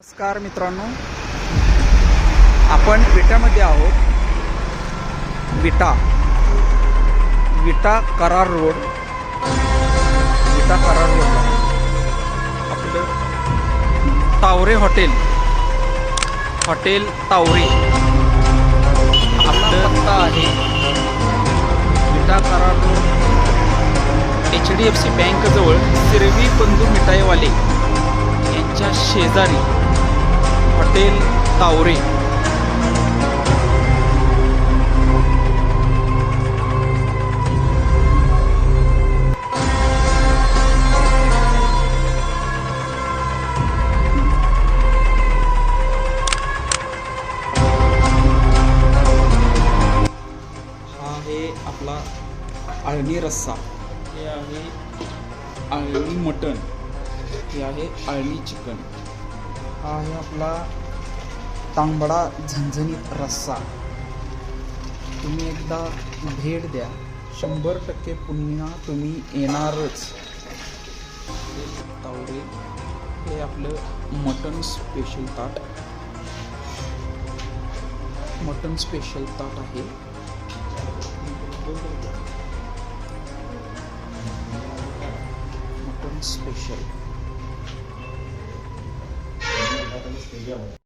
नमस्कार मित्रांनो. आपण विटामध्ये आहोत. विटा. विटा करार रोड. विटा करार रोड. आपलं तावरे हॉटेल. हॉटेल तावरे. आपलं पत्ता आहे विटा करार road. H D F C बँकजवळ Sirvi बंधू मिठाईवाले यांच्या शेजारी. हॉटेल तावरे. हा आहे आपला आळणी रस्सा. हे आहे आळणी मटण. हे आहे आळणी चिकन. हा आहे आपला तांबडा झणझणीत रस्सा. तुम्ही एकदा भेट द्या. शंभर टक्के पुन्हा तुम्ही येणारच. तावरे हे आपलं मटन स्पेशल ताट. मटन स्पेशल ताट आहे. Mutton special 推荐我。